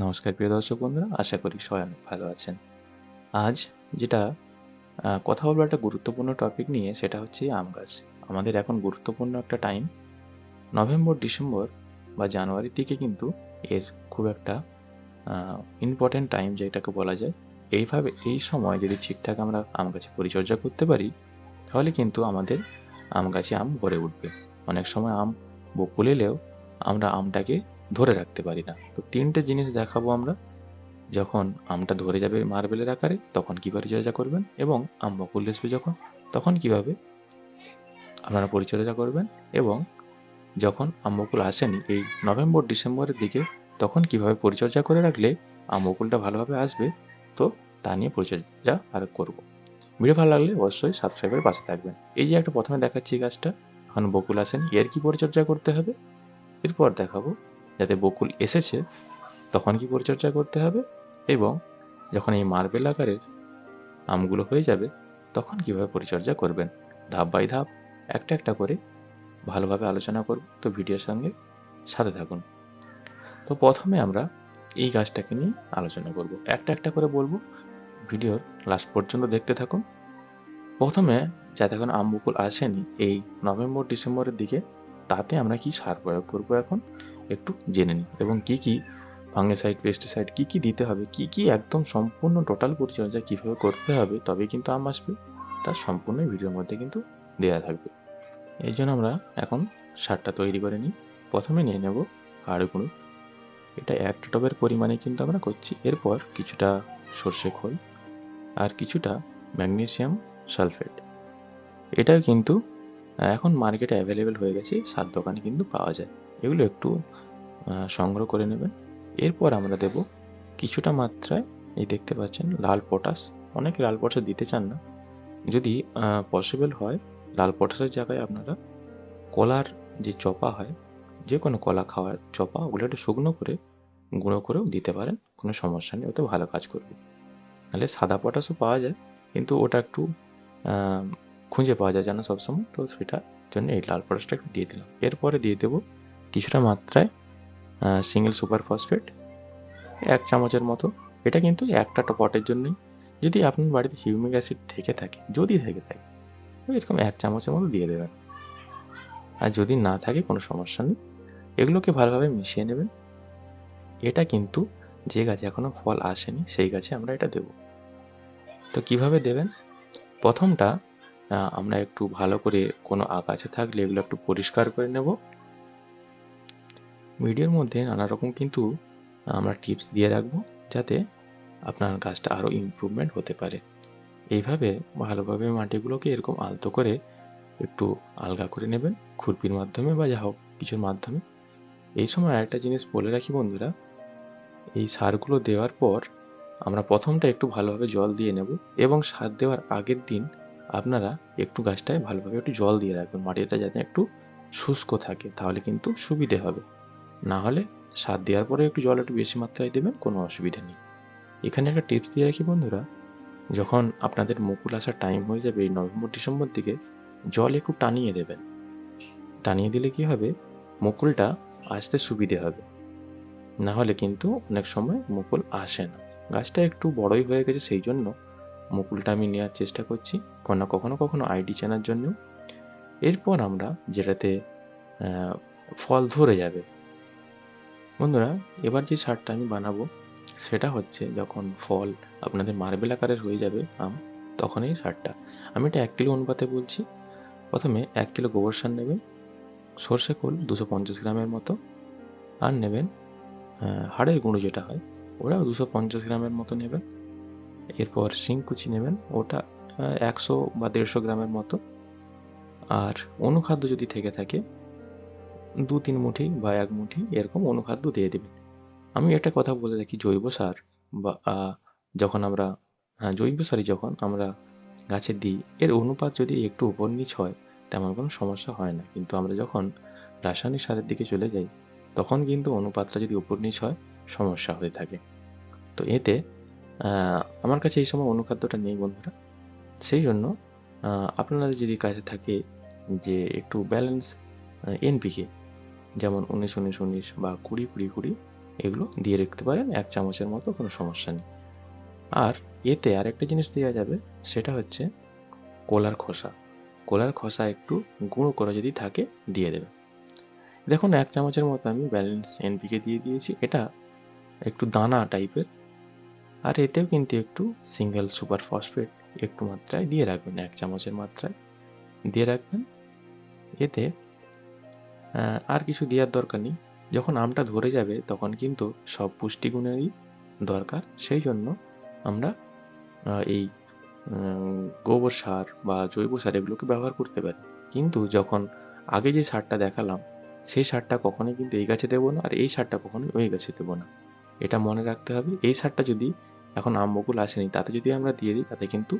নমস্কার প্রিয় দর্শক বন্ধুরা, আশা করি সবাই অনেক ভালো আছেন। আজ যেটা কথা বলব একটা গুরুত্বপূর্ণ টপিক নিয়ে, সেটা হচ্ছে আম গাছ। আমাদের এখন গুরুত্বপূর্ণ একটা টাইম নভেম্বর ডিসেম্বর বা জানুয়ারির দিকে কিন্তু এর খুব একটা ইম্পর্ট্যান্ট টাইম যেটাকে বলা যায়, এইভাবে, এই সময় যদি ঠিকঠাক আমরা আম গাছে পরিচর্যা করতে পারি, তাহলে কিন্তু আমাদের আম গাছে আম ভরে উঠবে। অনেক সময় আম বকুল এলেও আমরা আমটাকে ধরে রাখতে পারি না। তো তিনটে জিনিস দেখাবো আমরা। যখন আমটা ধরে যাবে মার্বেলের আকারে, তখন কী পরিচর্যা করবেন এবং আম বকুল আসবে যখন, তখন কীভাবে আপনারা পরিচর্যা করবেন এবং যখন আম বকুল আসেনি এই নভেম্বর, ডিসেম্বরের দিকে, তখন কীভাবে পরিচর্যা করে রাখলে আম বকুলটা ভালোভাবে আসবে, তো তা নিয়ে পরিচর্যা আর করব। ভিডিও ভালো লাগলে অবশ্যই সাবস্ক্রাইবের পাশে থাকবেন। এই যে একটা প্রথমে দেখাচ্ছি গাছটা এখন বকুল আসেনি, এর কি পরিচর্যা করতে হবে? এরপর দেখাবো যাতে বকুল এসেছে, তখন কি পরিচর্যা করতে হবে? এবং যখন এই মার্বেল আকারের আমগুলো হয়ে যাবে, তখন কীভাবে পরিচর্যা করবেন? ধাপ বাই ধাপ, একটা একটা করে ভালোভাবে আলোচনা করব। তো ভিডিওর সঙ্গে সাথে থাকুন। তো প্রথমে আমরা এই গাছটাকে নিয়ে আলোচনা করব। একটা একটা করে বলব। ভিডিওর লাস্ট পর্যন্ত দেখতে থাকুন। প্রথমে, যাতে এখন আম বকুল আসেনি, এই নভেম্বর, ডিসেম্বরের দিকে, তাতে আমরা কি সার প্রয়োগ করব এখন? একটু জেনে নিই এবং কি কি ফাঙ্গিসাইড, পেস্টিসাইড, কী কী দিতে হবে, কি কি একদম সম্পূর্ণ টোটাল পরিচর্যা কীভাবে করতে হবে, তবেই কিন্তু আম আসবে। তার সম্পূর্ণ ভিডিওর মধ্যে কিন্তু দেওয়া থাকবে। এই জন্য আমরা এখন সারটা তৈরি করে নিই। প্রথমে নিয়ে নেব হাড় গুঁড়ো। এটা এক টবের পরিমাণে কিন্তু আমরা করছি। এরপর কিছুটা সর্ষে খোল আর কিছুটা ম্যাগনেসিয়াম সালফেট। এটাও কিন্তু এখন মার্কেটে অ্যাভেলেবেল হয়ে গেছে। সার দোকানে কিন্তু পাওয়া যায়। এগুলো একটু সংগ্রহ করে নেবেন। এরপর আমরা দেব কিছুটা মাত্রায়, এই দেখতে পাচ্ছেন, লাল পটাশ। অনেকে লাল পটাশ দিতে চান না। যদি পসিবল হয়, লাল পটাশের জায়গায় আপনারা কলার যে চপা হয় যে কোনো কলা খাওয়ার চপা, ওগুলো একটু শুকনো করে, গুঁড়ো করেও দিতে পারেন। কোনো সমস্যা নেই, ওতে ভালো কাজ করবে। নাহলে সাদা পটাশও পাওয়া যায়, কিন্তু ওটা একটু খুঁজে পাওয়া যায় জানা সবসময়। তো সেটার জন্য এই লাল পটাশটা একটু দিয়ে দিলাম। এরপরে দিয়ে দেবো কিছুটা মাত্রায় সিঙ্গেল সুপার ফসফেট এক চামচের মতো। এটা কিন্তু একটা পটের জন্যই। যদি আপনার বাড়িতে হিউমিক অ্যাসিড থেকে থাকে, যদি থেকে থাকে, এরকম এক চামচের মতো দিয়ে দেবেন। আর যদি না থাকে, কোনো সমস্যা নেই। এগুলোকে ভালোভাবে মিশিয়ে নেবেন। এটা কিন্তু যে গাছে এখনও ফল আসেনি, সেই গাছে আমরা এটা দেব। তো কীভাবে দেবেন? প্রথমটা আমরা একটু ভালো করে কোনো আগাছা থাকলে এগুলো একটু পরিষ্কার করে নেব। ভিডিওর মধ্যে নানা রকম কিন্তু আমরা টিপস দিয়ে রাখব যাতে আপনার গাছটা আরও ইমপ্রুভমেন্ট হতে পারে। এইভাবে ভালোভাবে মাটিগুলোকে এরকম আলতো করে একটু আলগা করে নেবেন, খুরপির মাধ্যমে বা যা হোক কিছুর মাধ্যমে। এই সময় আরেকটা জিনিস বলে রাখি বন্ধুরা, এই সারগুলো দেওয়ার পর আমরা প্রথমটা একটু ভালোভাবে জল দিয়ে নেব এবং সার দেওয়ার আগের দিন আপনারা একটু গাছটায় ভালোভাবে একটু জল দিয়ে রাখবেন। মাটিটা যাতে একটু শুষ্ক থাকে, তাহলে কিন্তু সুবিধে হবে। না হলে সার দেওয়ার পরে একটু জল একটু বেশি মাত্রায় দেবেন, কোনো অসুবিধা নেই। এখানে একটা টিপস দিয়ে রাখি বন্ধুরা, যখন আপনাদের মুকুল আসার টাইম হয়ে যাবে এই নভেম্বর, ডিসেম্বর দিকে, জল একটু টানিয়ে দেবেন। টানিয়ে দিলে কি হবে? মুকুলটা আসতে সুবিধে হবে। না হলে কিন্তু অনেক সময় মুকুল আসে না। গাছটা একটু বড়ই হয়ে গেছে, সেই জন্য মুকুলটা আমি নেওয়ার চেষ্টা করছি, কখনো কখনো কখনো আইডি চেনার জন্য এরপর আমরা যেটাতে ফল ধরে যাবে বন্ধুরা, এবার যে সারটা আমি বানাবো, সেটা হচ্ছে যখন ফল আপনাদের মার্বেল আকারের হয়ে যাবে আম, তখন এই সারটা আমি এটা এক কিলো অনুপাতে বলছি। প্রথমে এক কিলো গোবর সার নেবেন, সর্ষে খোল দুশো পঞ্চাশ গ্রামের মতো, আর নেবেন হাড়ের গুঁড়ো যেটা হয় ওটাও দুশো পঞ্চাশ গ্রামের মতো নেবেন। এরপর শিংকুচি নেবেন, ওটা একশো বা দেড়শো গ্রামের মতো। আর অনুখাদ্য যদি থেকে থাকে দু তিন মুঠি বা এক মুঠি এরকম অনুখাদ্য দিয়ে দেবেন আমি একটা কথা বলে রাখি জৈব সার বা যখন আমরা হ্যাঁ জৈব সারই যখন আমরা গাছে দিই এর অনুপাত যদি একটু উপর নিচ হয় তেমন কোনো সমস্যা হয় না। কিন্তু আমরা যখন রাসায়নিক সারের দিকে চলে যাই তখন কিন্তু অনুপাতটা যদি উপর নিচ হয় সমস্যা হয়ে থাকে। তো এতে আমার কাছে এই সময় অনুখাদ্যটা নেই বন্ধুরা। সেই জন্য আহ, আপনাদের যদি কাছে থাকে যে একটু ব্যালেন্স এনপিকে যেমন উনিশ উনিশ উনিশ বা কুড়ি কুড়ি কুড়ি, এগুলো দিয়ে রাখতে পারেন, এক চামচের মতো কোনো সমস্যা নেই। আর এতে আরেকটা জিনিস দেওয়া যাবে, সেটা হচ্ছে কলার খোসা। কলার খোসা একটু গুঁড়ো করা যদি থাকে, দিয়ে দেবে। দেখুন, এক চামচের মতো আমি ব্যালেন্স এনপিকে দিয়ে দিয়েছি। এটা একটু দানা টাইপের। আর এতেও কিন্তু একটু সিঙ্গেল সুপার ফসফেট একটু মাত্রায় দিয়ে রাখবেন, এক চামচের মাত্রায়। দিয়ে রাখবেন। এতে আর কিছু দেওয়ার দরকার নেই। যখন আমটা ধরে যাবে, তখন কিন্তু সব পুষ্টিগুণেরই দরকার। সেই জন্য আমরা এই গোবর সার বা জৈব সার এগুলোকে ব্যবহার করতে পারি। কিন্তু যখন আগে যে সারটা দেখালাম, সেই সারটা কখনোই কিন্তু এই গাছে দেবো না, আর এই সারটা কখনোই ওই গাছে দেবো না। এটা মনে রাখতে হবে, এই সারটা যদি এখন আম বকুল আসেনি, তাতে যদি আমরা দিয়ে দিই, তাতে কিন্তু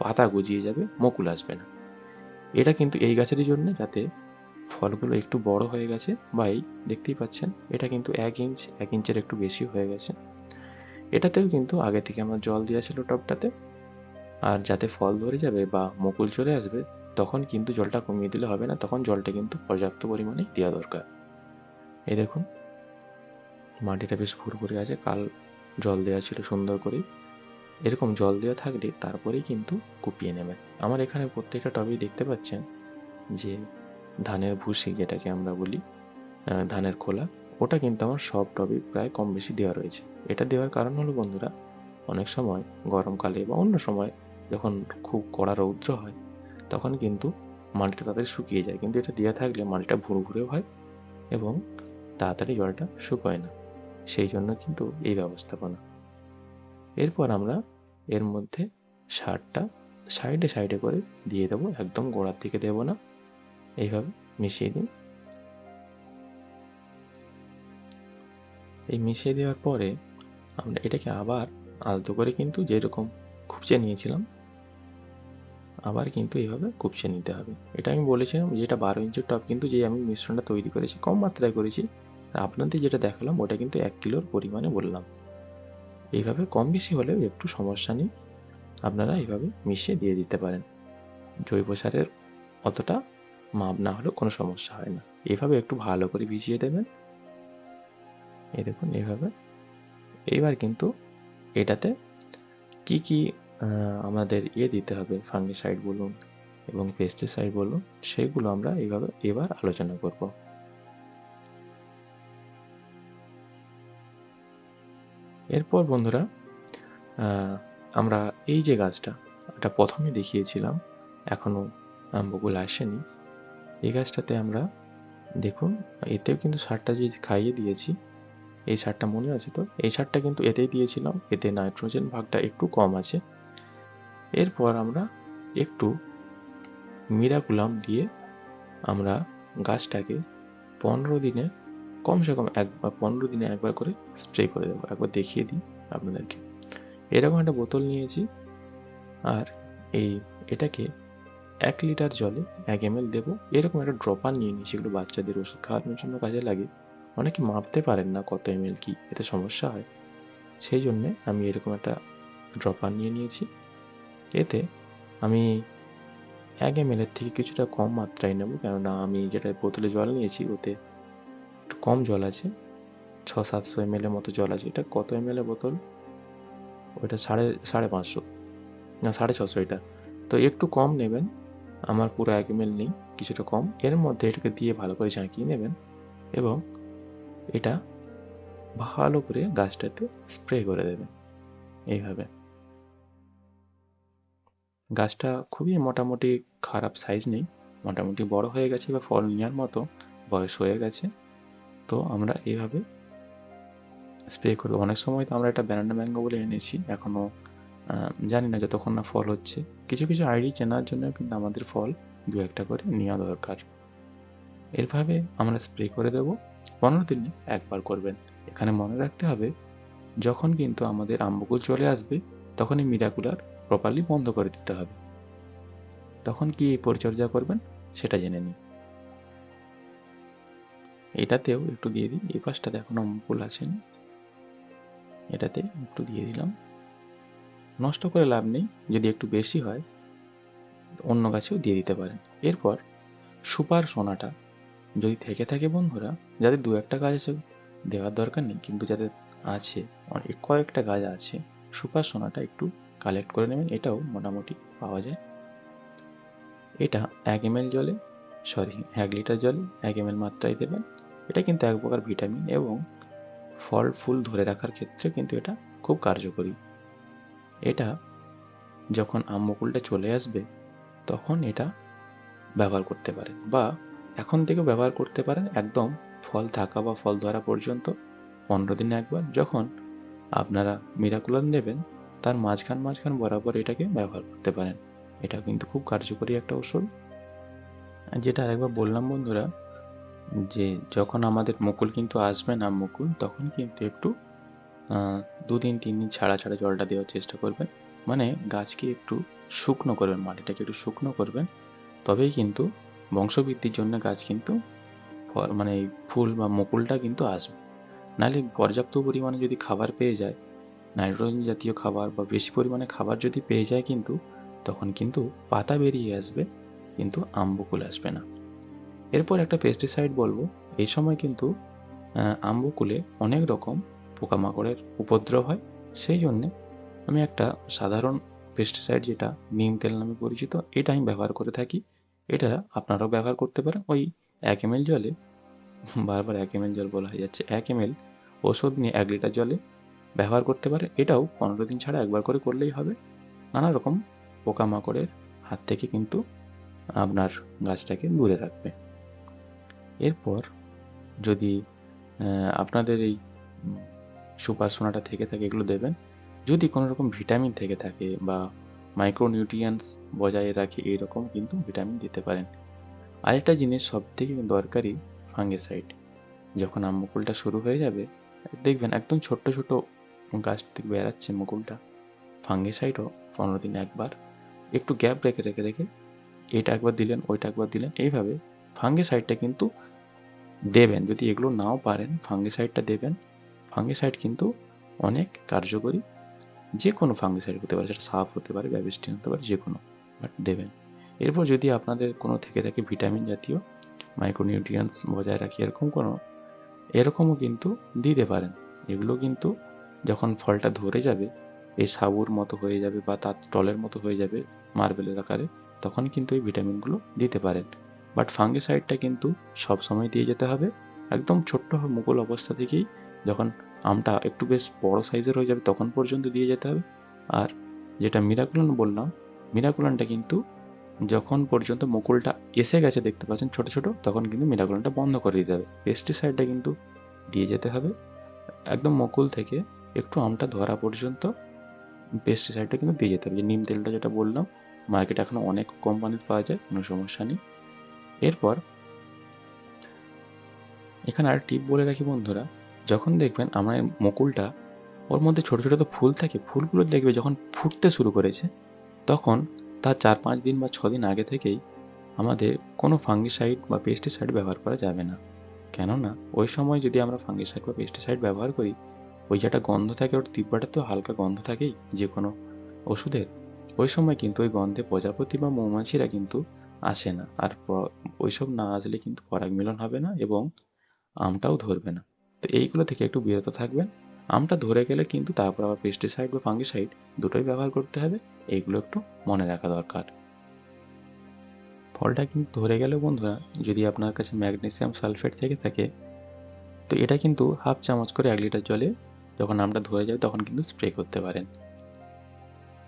পাতা গজিয়ে যাবে, মকুল আসবে না। এটা কিন্তু এই গাছেরই জন্য, যাতে ফলগুলো একটু বড় হয়ে গেছে। এই দেখতেই পাচ্ছেন, এটা কিন্তু এক ইঞ্চ এক ইঞ্চের একটু বেশি হয়ে গেছে। এটাতেও কিন্তু আগে থেকে আমার জল দেওয়া ছিল টবটাতে আর যাতে ফল ধরে যাবে বা মুকুল চলে আসবে, তখন কিন্তু জলটা কমিয়ে দিলে হবে না, তখন জলটা কিন্তু পর্যাপ্ত পরিমাণে দেওয়া দরকার। এই দেখুন, মাটিটা বেশ ভুরভুরে আছে, কাল জল দেওয়া ছিল সুন্দর করে এরকম জল দেওয়া থাকলে তারপরেই কিন্তু কুপিয়ে নেবেন আমার এখানে প্রত্যেকটা টবেই দেখতে পাচ্ছেন যে ধানের ভুসি যেটাকে আমরা বলি ধানের খোলা, ওটা কিন্তু আমার সব টবে প্রায় কম বেশি দেওয়া রয়েছে। এটা দেওয়ার কারণ হলো বন্ধুরা, অনেক সময় গরমকালে বা অন্য সময় যখন খুব কড়া রৌদ্র হয়, তখন কিন্তু মাটিটা তাড়াতাড়ি শুকিয়ে যায়। কিন্তু এটা দেওয়া থাকলে মাটিটা ভুরভুরেও হয় এবং তাড়াতাড়ি জলটা শুকোয় না। সেই জন্য কিন্তু এই ব্যবস্থাপনা। এরপর আমরা এর মধ্যে সারটা সাইডে সাইডে করে দিয়ে দেবো, একদম গোড়ার থেকে দেবো না। এইভাবে মিশিয়ে দিন। এই মিশিয়ে দেওয়ার পরে আমরা এটাকে আবার আলতো করে কিন্তু যেরকম খুবচে নিয়েছিলাম, আবার কিন্তু এইভাবে কুপসে নিতে হবে। এটা আমি বলেছিলাম যে এটা বারো ইঞ্চের টপ কিন্তু যে আমি মিশ্রণটা তৈরি করেছি, কম মাত্রায় করেছি, আর আপনাদের যেটা দেখালাম ওটা কিন্তু এক কিলোর পরিমাণে বললাম। এইভাবে কম বেশি হলেও একটু সমস্যা নেই, আপনারা এইভাবে মিশিয়ে দিয়ে দিতে পারেন। জৈব সারের অতটা মাপ না হলেও কোনো সমস্যা হয় না। এভাবে একটু ভালো করে ভিজিয়ে দেবেন। এই দেখুন এইভাবে এইবার কিন্তু এটাতে কি কি আমাদের ইয়ে দিতে হবে, ফাঙ্গিসাইড বলুন এবং পেস্টিসাইড বলুন, সেগুলো আমরা এইভাবে এবার আলোচনা করব। এরপর বন্ধুরা আমরা এই যে গাছটা, এটা প্রথমে দেখিয়েছিলাম, এখনও আম্বগুলো আসেনি। এই গাছটাতে আমরা, দেখুন, এতেও কিন্তু সারটা যে খাইয়ে দিয়েছি, এই সারটা মনে আছে তো? এই সারটা কিন্তু এতেই দিয়েছিলাম, এতে নাইট্রোজেন ভাগটা একটু কম আছে। এরপর আমরা একটু মিরাকুলাম দিয়ে আমরা গাছটাকে পনেরো দিনে, কমসে কম একবার পনেরো দিনে একবার করে স্প্রে করে দেবো। একবার দেখিয়ে দিই আপনাদেরকে। এরকম একটা বোতল নিয়েছি, আর এই এটাকে এক লিটার জলে এক এম এল দেবো। এরকম একটা ড্রপার নিয়ে নিয়েছি। এগুলো বাচ্চাদের ওষুধ খাওয়ানোর জন্য কাজে লাগে। অনেকে মাপতে পারেন না কত এম এল কী, এতে সমস্যা হয়। সেই জন্যে আমি এরকম একটা ড্রপার নিয়ে নিয়েছি। এতে আমি এক এম এলের থেকে কিছুটা কম মাত্রায় নেব। কেননা আমি যেটা বোতলে জল নিয়েছি, ওতে একটু কম জল আছে। ছ সাতশো এম এলের মতো জল আছে। এটা কত এম এলের বোতল? ওইটা সাড়ে সাড়ে পাঁচশো। না, সাড়ে ছশো এটা। তো একটু কম নেবেন। আমার পুরো এক এম নেই, কিছুটা কম। এর মধ্যে এটাকে দিয়ে ভালো করে ঝাঁকিয়ে নেবেন এবং এটা ভালো করে গাছটাতে স্প্রে করে দেবেন এইভাবে। গাছটা খুবই মোটামুটি খারাপ সাইজ নেই, মোটামুটি বড় হয়ে গেছে বা ফল নেওয়ার মতো বয়স হয়ে গেছে। তো আমরা এইভাবে স্প্রে করব। অনেক সময় তো আমরা এটা ব্যানানা ম্যাঙ্গো বলে এনেছি এখনও জানি না যতক্ষণ না ফল হচ্ছে। কিছু কিছু আইডি চেনার জন্য কিন্তু আমাদের ফল দু একটা করে নেওয়া দরকার। এরভাবে আমরা স্প্রে করে দেব। পনেরো দিনে একবার করবেন। এখানে মনে রাখতে হবে, যখন কিন্তু আমাদের আম্বকুল চলে আসবে তখন তখনই মিরাকুলার প্রপারলি বন্ধ করে দিতে হবে। তখন কি পরিচর্যা করবেন সেটা জেনে নিন। এটাতেও একটু দিয়ে দিই। এই পাশটাতে এখনও ফুল আছেন এটাতে একটু দিয়ে দিলাম। নষ্ট করে লাভ নেই, যদি একটু বেশি হয়, অন্য গাছেও দিয়ে দিতে পারেন। এরপর সুপার সোনাটা, যদি থেকে থাকে বন্ধুরা যাদের দু একটা গাছ আছে, দেওয়ার দরকার নেই, কিন্তু যাদের আছে কয়েকটা গাছ আছে, সুপার সোনাটা একটু কালেক্ট করে নেবেন, এটাও মোটামুটি পাওয়া যায়। এটা এক এম জলে সরি এক লিটার জলে এক এম মাত্রায় দেবেন। এটা কিন্তু এক প্রকার ভিটামিন এবং ফল ফুল ধরে রাখার ক্ষেত্রে কিন্তু এটা খুব কার্যকরী। এটা যখন আম মুকুলটা চলে আসবে, তখন এটা ব্যবহার করতে পারেন বা এখন থেকেও ব্যবহার করতে পারেন একদম ফল থাকা বা ফল ধরা পর্যন্ত পনেরো দিনে একবার যখন আপনারা মিরাকুলান দেবেন তার মাঝখান মাঝখান বরাবর এটাকে ব্যবহার করতে পারেন। এটা কিন্তু খুব কার্যকরী একটা ওষুধ যেটা আরেকবার বললাম বন্ধুরা, যে যখন আমাদের মুকুল কিন্তু আসবে না মুকুল তখন কিন্তু একটু দুদিন তিন দিন ছাড়া ছাড়া জলটা দেওয়ার চেষ্টা করবেন। মানে গাছকে একটু শুকনো করবেন, মাটিটাকে একটু শুকনো করবেন। তবেই কিন্তু বংশবৃদ্ধির জন্য গাছ কিন্তু মানে ফুল বা মুকুলটা কিন্তু আসবে। নাহলে পর্যাপ্ত পরিমাণে যদি খাবার পেয়ে যায়, নাইট্রোজেন জাতীয় খাবার বা বেশি পরিমাণে খাবার যদি পেয়ে যায় কিন্তু, তখন কিন্তু পাতা বেরিয়ে আসবে, কিন্তু আম্বকুল আসবে না। এরপর একটা পেস্টিসাইড বলব। এই সময় কিন্তু আম্বকুলে অনেক রকম পোকামাকড়ের উপদ্রব হয়, সেই জন্যে আমি একটা সাধারণ পেস্টিসাইড যেটা নিম তেল নামে পরিচিত এটা আমি ব্যবহার করে থাকি। এটা আপনারাও ব্যবহার করতে পারেন। ওই এক এম জলে, বারবার এক এম জল বলা হয়ে যাচ্ছে, এক এম ওষুধ নিয়ে এক লিটার জলে ব্যবহার করতে পারে। এটাও পনেরো দিন ছাড়া একবার করে করলেই হবে। নানা রকম পোকামাকড়ের হাত থেকে কিন্তু আপনার গাছটাকে দূরে রাখবে। এরপর যদি আপনাদের এই সুপার সোনাটা থেকে থাকে এগুলো দেবেন। যদি কোনো রকম ভিটামিন থেকে থাকে বা মাইক্রোনিউট্রিয়েন্টস বজায় রাখে এইরকম কিন্তু ভিটামিন দিতে পারেন। আরেকটা জিনিস সব থেকে দরকারি ফাঙ্গিসাইড যখন আম মুকুলটা শুরু হয়ে যাবে, দেখবেন একদম ছোট্ট ছোট গাছ থেকে বেরাচ্ছে মুকুলটা। ফাঙ্গিসাইডও পনেরো দিন একবার। একটু গ্যাপ রেখে রেখে রেখে এটা একবার দিলেন, ওইটা একবার দিলেন, এইভাবে ফাঙ্গিসাইডটা কিন্তু দেবেন। যদি এগুলো নাও পারেন ফাঙ্গিসাইডটা দেবেন। ফাঙ্গিসাইড কিন্তু অনেক কার্যকরী যে কোনো ফাঙ্গিসাইড হতে পারে, সেটা সাফ হতে পারে, ব্যাবিস্টিন হতে পারে যে কোনো বাট দেবেন। এরপর যদি আপনাদের কোনো থেকে থাকে ভিটামিন জাতীয় মাইক্রোনিউট্রিয়েন্টস বজায় রাখি, এরকম কোনো, এরকমও কিন্তু দিতে পারেন। এগুলো কিন্তু যখন ফলটা ধরে যাবে, এই সাবুর মতো হয়ে যাবে বা তার টলের মতো হয়ে যাবে মার্বেলের আকারে, তখন কিন্তু এই ভিটামিনগুলো দিতে পারেন। বাট ফাঙ্গিসাইডটা কিন্তু সব সময় দিয়ে যেতে হবে, একদম ছোট্ট মুকুল অবস্থা থেকেই যখন আমটা একটু বেশ বড় সাইজের হয়ে যাবে তখন পর্যন্ত দিয়ে যেতে হবে। আর যেটা মিরাকুলান বললাম, মিরাকুলানটা কিন্তু যখন পর্যন্ত মুকুলটা এসে গেছে দেখতে পাচ্ছেন ছোট ছোট, তখন কিন্তু মিরাকুলানটা বন্ধ করে দিতে হবে। পেস্টিসাইডটা কিন্তু দিয়ে যেতে হবে। একদম মুকুল থেকে একটু আমটা ধরা পর্যন্ত পেস্টিসাইডটা কিন্তু দিয়ে যেতে হবে। যে নিম তেলটা যেটা বললাম, মার্কেটে এখনও অনেক কোম্পানির পাওয়া যায়, কোনো সমস্যা নেই। এরপর এখানে আর টিপ বলে রাখি বন্ধুরা যখন দেখবেন আমার মুকুলটা ওর মধ্যে ছোটো ছোটো তো ফুল থাকে, ফুলগুলো দেখবে যখন ফুটতে শুরু করেছে, তখন তার চার পাঁচ দিন বা ছ দিন আগে থেকেই আমাদের কোনো ফাঙ্গিসাইড বা পেস্টিসাইড ব্যবহার করা যাবে না। কেননা ওই সময় যদি আমরা ফাঙ্গিসাইড বা পেস্টিসাইড ব্যবহার করি, ওই যেটা গন্ধ থাকে, ওর তীব্রটা তো হালকা গন্ধ থাকেই যে কোনো ওষুধের, ওই সময় কিন্তু ওই গন্ধে প্রজাপতি বা মৌমাছিরা কিন্তু আসে না। আর ওইসব না আসলে কিন্তু পরাগ মিলন হবে না এবং আমটাও ধরবে না। তো এইগুলো থেকে একটু বিরত থাকবেন। আমটা ধরে গেলে কিন্তু তারপর আবার পেস্টিসাইড বা ফাঙ্গিসাইড দুটোই ব্যবহার করতে হবে। এইগুলো একটু মনে রাখা দরকার। ফলটা কিন্তু ধরে গেলেও বন্ধুরা, যদি আপনার কাছে ম্যাগনেসিয়াম সালফেট থেকে থাকে, তো এটা কিন্তু হাফ চামচ করে এক লিটার জলে যখন আমটা ধরে যায় তখন কিন্তু স্প্রে করতে পারেন।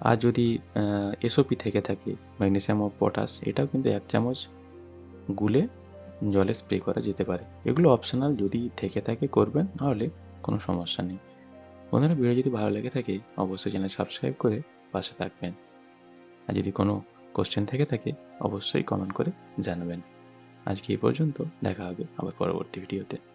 আর যদি এসওপি থেকে থাকে, ম্যাগনেসিয়াম ও পটাশ, এটাও কিন্তু এক চামচ গুলে জলে স্প্রে করা যেতে পারে। এগুলো অপশনাল যদি থেকে থাকে করবেন নাহলে কোনো সমস্যা নেই। বন্ধুরা ভিডিও যদি ভালো লেগে থাকে, অবশ্যই চ্যানেল সাবস্ক্রাইব করে পাশে থাকবেন। আর যদি কোনো কোশ্চেন থেকে থাকে, অবশ্যই কমেন্ট করে জানাবেন। আজকে এই পর্যন্ত, দেখা হবে আবার পরবর্তী ভিডিওতে।